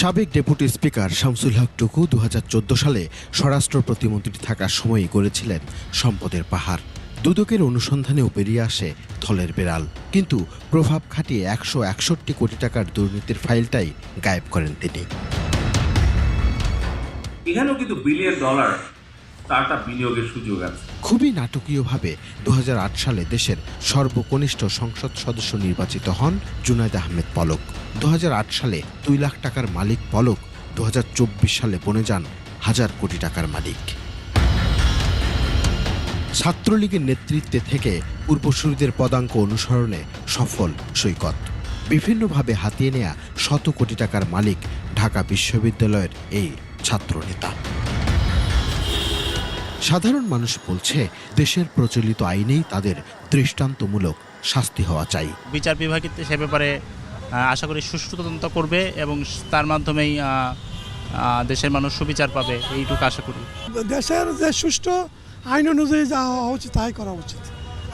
সাবেক deputy speaker Shamsul হক টুকু দু হাজার চোদ্দ সালে স্বরাষ্ট্র প্রতিমন্ত্রী থাকার সময়ই করেছিলেন সম্পদের পাহাড়। দুদকের অনুসন্ধানেও বেরিয়ে আসে থলের বেড়াল। কিন্তু প্রভাব খাটিয়ে একশো একষট্টি কোটি টাকার দুর্নীতির ফাইলটাই গায়েব করেন তিনি। এখানেও কিন্তু বিলিয়ন ডলার স্টার্ট বিনিয়োগের সুযোগ আছে। খুবই নাটকীয়ভাবে দু হাজার আট সালে দেশের সর্বকনিষ্ঠ সংসদ সদস্য নির্বাচিত হন জুনায়দ আহমেদ পলক। দু হাজার আট সালে দুই লাখ টাকার মালিক পলক দুহাজার চব্বিশ সালে বনে যান হাজার কোটি টাকার মালিক। ছাত্রলীগের নেতৃত্বে থেকে পূর্বসূরিদের পদাঙ্ক অনুসরণে সফল সৈকত। বিভিন্নভাবে হাতিয়ে নেয়া শত কোটি টাকার মালিক ঢাকা বিশ্ববিদ্যালয়ের এই ছাত্রনেতা। সাধারণ মানুষ বলছে, দেশের প্রচলিত আইনেই তাদের দৃষ্টান্তমূলক শাস্তি হওয়া চাই। বিচার বিভাগীতে সে ব্যাপারে আশা করি সুষ্ঠু তদন্ত করবে এবং তার মাধ্যমেই দেশের মানুষ সুবিচার পাবে এইটুকু আশা করি। দেশের যে সুষ্ঠু আইন অনুযায়ী যা হওয়া উচিত তাই করা উচিত।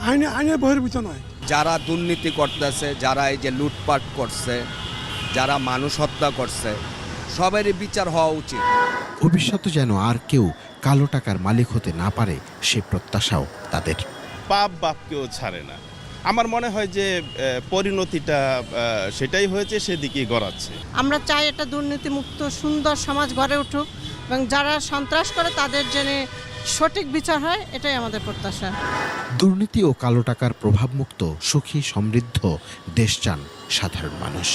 আইনে আইনের বহির্ভূত নয়। যারা দুর্নীতি করতেছে যারা এই যে লুটপাট করছে যারা মানুষ হত্যা করছে সবারই বিচার হওয়া উচিত। ভবিষ্যতে যেন আর কেউ কালো টাকার মালিক হতে না পারে সে প্রত্যাশাও তাদের। পাপ বাপকেও ছাড়ে না। আমার মনে হয় যে পরিণতিটা সেটাই হয়েছে সেদিকেই গড়াচ্ছে। আমরা চাই একটা দুর্নীতিমুক্ত সুন্দর সমাজ গড়ে উঠুক এবং যারা সন্ত্রাস করে তাদের জেনে সঠিক বিচার হয় এটাই আমাদের প্রত্যাশা। দুর্নীতি ও কালো টাকার প্রভাবমুক্ত সুখী সমৃদ্ধ দেশ চান সাধারণ মানুষ।